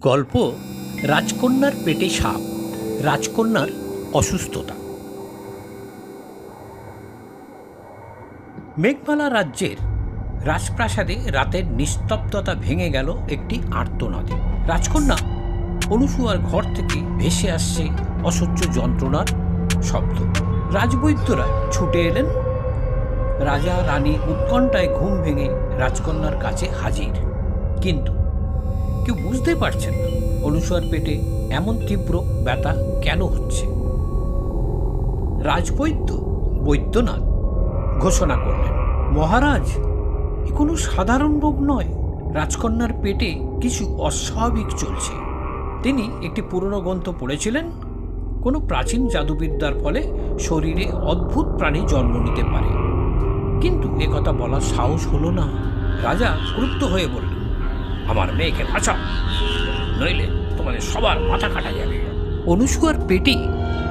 গল্প, রাজকন্যার পেটে সাপ, রাজকন্যার অসুস্থতা। মেঘমালা রাজ্যের রাজপ্রাসাদে রাতের নিস্তব্ধতা ভেঙে গেল একটি আর্তনাদে। রাজকন্যা অনুসুয়ার ঘর থেকে ভেসে আসছে অসহ্য যন্ত্রণার শব্দ। রাজবৈদ্যরা ছুটে এলেন। রাজা, রানী উৎকণ্ঠায় ঘুম ভেঙে রাজকন্যার কাছে হাজির। কিন্তু কেউ বুঝতে পারছেন না। অনুসুয়ার পেটে এমন তীব্র ব্যথা কেন হচ্ছে? রাজবৈদ্য বৈদ্যনাথ ঘোষণা করলেন, মহারাজ, এ কোনো সাধারণ রোগ নয়। রাজকন্যার পেটে কিছু অস্বাভাবিক চলছে। তিনি একটি পুরনো গ্রন্থ পড়েছিলেন। কোনো প্রাচীন জাদুবিদ্যার ফলে শরীরে অদ্ভুত প্রাণী জন্ম নিতে পারে। কিন্তু একথা বলার সাহস হলো না। রাজা ক্রুদ্ধ হয়ে বললেন আমার মেয়েকে বাঁচাও। নইলে তোমাদের সবার মাথা কাটা যাবে। অনুসুয়ার পেটে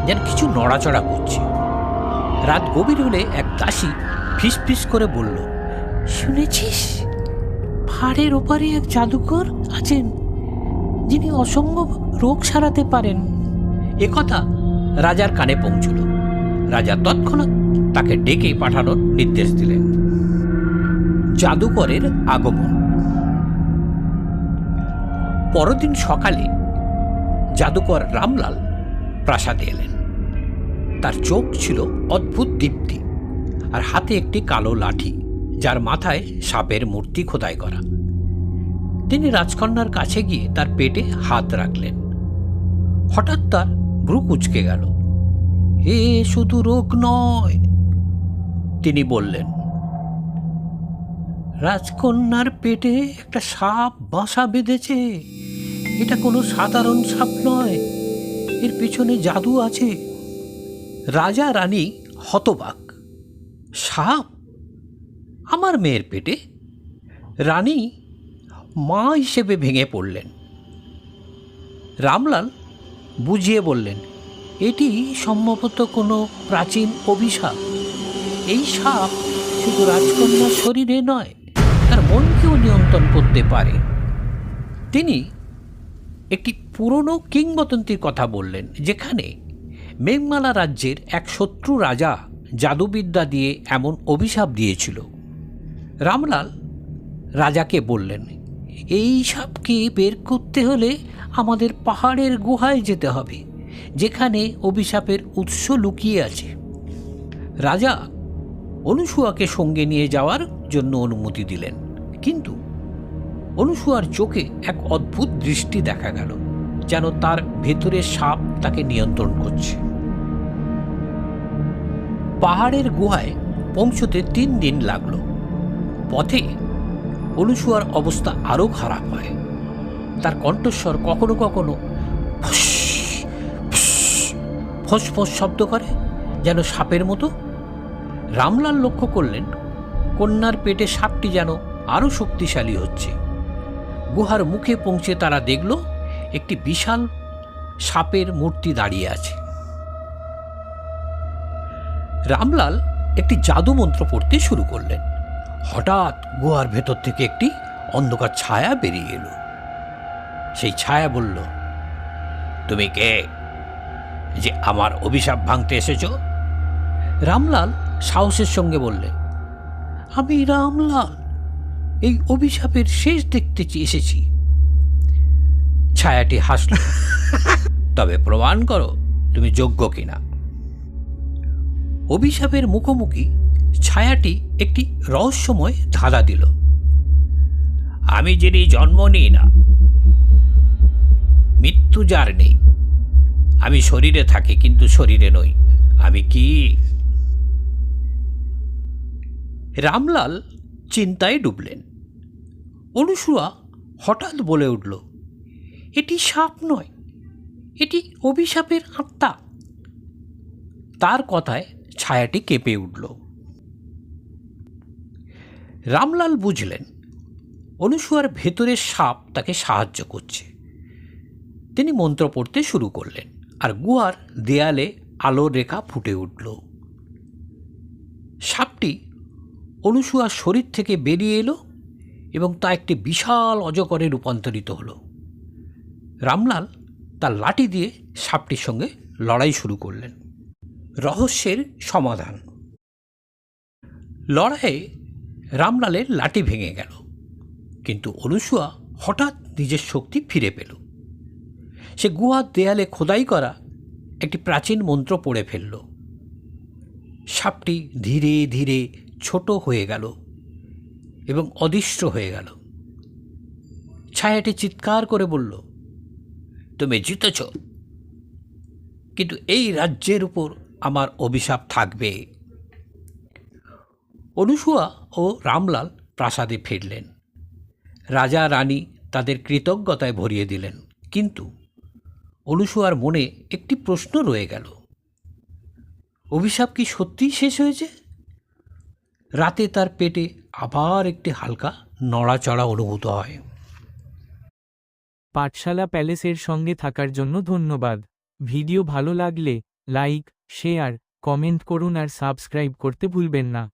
যেন কিছু নড়াচড়া করছে। রাত গভীর হলে এক দাসী ফিস ফিস করে বলল, শুনেছিস? পাহাড়ের ওপারে এক জাদুকর আছেন, যিনি অসম্ভব রোগ সারাতে পারেন। একথা রাজার কানে পৌঁছল। রাজা তৎক্ষণাৎ তাকে ডেকে পাঠানোর নির্দেশ দিলেন। জাদুকরের আগমন। পরদিন সকালে জাদুকর রামলাল প্রাসাদে এলেন। তার চোখ ছিল অদ্ভুত দীপ্তি আর হাতে একটি কালো লাঠি, যার মাথায় সাপের মূর্তি খোদাই করা। তিনি রাজকন্যার কাছে গিয়ে তার পেটে হাত রাখলেন। হঠাৎ তার ভ্রু কুচকে গেল। এ শুধু রোগ নয়, তিনি বললেন। রাজকন্যার পেটে একটা সাপ বাসা বেঁধেছে। এটা কোনো সাধারণ সাপ নয়। এর পিছনে জাদু আছে। রাজা রানী হতবাক। সাপ? আমার মেয়ের পেটে? রানী মা হিসেবে ভেঙে পড়লেন। রামলাল বুঝিয়ে বললেন, এটি সম্ভবত কোনো প্রাচীন অভিশাপ। এই সাপ শুধু রাজকন্যার শরীরে নয় নিয়ন্ত্রণ করতে পারে। তিনি একটি পুরনো কিংবদন্তির কথা বললেন, যেখানে মেঘমালা রাজ্যের এক শত্রু রাজা জাদুবিদ্যা দিয়ে এমন অভিশাপ দিয়েছিল। রামলাল রাজাকে বললেন, এই সাপকে বের করতে হলে আমাদের পাহাড়ের গুহায় যেতে হবে, যেখানে অভিশাপের উৎস লুকিয়ে আছে রাজা অনুসুয়াকে সঙ্গে নিয়ে যাওয়ার জন্য অনুমতি দিলেন। কিন্তু অনুসুয়ার চোখে এক অদ্ভুত দৃষ্টি দেখা গেল, যেন তার ভেতরে সাপ তাকে নিয়ন্ত্রণ করছে। পাহাড়ের গুহায় পৌঁছতে তিন দিন লাগল। পথে অনুসুয়ার অবস্থা আরও খারাপ হয়। তার কণ্ঠস্বর কখনো কখনো ফুস ফুস শব্দ করে, যেন সাপের মতো। রামলাল লক্ষ্য করলেন, কন্যার পেটে সাপটি যেন আরও শক্তিশালী হচ্ছে। গুহার মুখে পৌঁছে তারা দেখল একটি বিশাল সাপের মূর্তি দাঁড়িয়ে আছে। রামলাল একটি জাদু মন্ত্র পড়তে শুরু করলেন। হঠাৎ গুহার ভেতর থেকে একটি অন্ধকার ছায়া বেরিয়ে এলো। সেই ছায়া বলল, তুমি কে? যে আমার অভিশাপ ভাঙতে এসেছ? রামলাল সাহসের সঙ্গে বললে আমি রামলাল। এই অভিশাপের শেষ দেখতে এসেছি। ছায়াটি হাসল। তবে প্রমাণ করো, তুমি যোগ্য কিনা। অভিশাপের মুখোমুখি ছায়াটি একটি রহস্যময় ধাঁধা দিল। আমি যিনি জন্ম নিই না, মৃত্যু যার নেই। আমি শরীরে থাকি, কিন্তু শরীরে নই। আমি কি? রামলাল চিন্তায় ডুবলেন। অনুসুয়া হঠাৎ বলে উঠল, এটি সাপ নয়, এটি অভিশাপের আত্মা। তার কথায় ছায়াটি কেঁপে উঠল। রামলাল বুঝলেন, অনুসুয়ার ভেতরের সাপ তাকে সাহায্য করছে। তিনি মন্ত্র পড়তে শুরু করলেন, আর গুহার দেয়ালে আলোর রেখা ফুটে উঠল। সাপটি অনুসুয়ার শরীর থেকে বেরিয়ে এলো এবং তা একটি বিশাল অজগরে রূপান্তরিত হলো। রামলাল তার লাঠি দিয়ে সাপটির সঙ্গে লড়াই শুরু করলেন। রহস্যের সমাধান। লড়াইয়ে রামলালের লাঠি ভেঙে গেল। কিন্তু অনুসুয়া হঠাৎ নিজের শক্তি ফিরে পেল। সে গুহার দেয়ালে খোদাই করা একটি প্রাচীন মন্ত্র পড়ে ফেলল। সাপটি ধীরে ধীরে ছোট হয়ে গেল। এবং অদৃশ্য হয়ে গেল। ছায়াটি চিৎকার করে বলল, তুমি জিতেছ। কিন্তু এই রাজ্যের উপর আমার অভিশাপ থাকবে। অনুসুয়া ও রামলাল প্রাসাদে ফিরলেন। রাজা, রানী তাদের কৃতজ্ঞতায় ভরিয়ে দিলেন। কিন্তু অনুসুয়ার মনে একটি প্রশ্ন রয়ে গেল। অভিশাপ কি সত্যিই শেষ হয়েছে? রাতে তার পেটে আবার একটি হালকা নড়াচড়া অনুভূত হয়। পাঠশালা প্যালেসের সঙ্গে থাকার জন্য ধন্যবাদ। ভিডিও ভালো লাগলে লাইক, শেয়ার, কমেন্ট করুন আর সাবস্ক্রাইব করতে ভুলবেন না।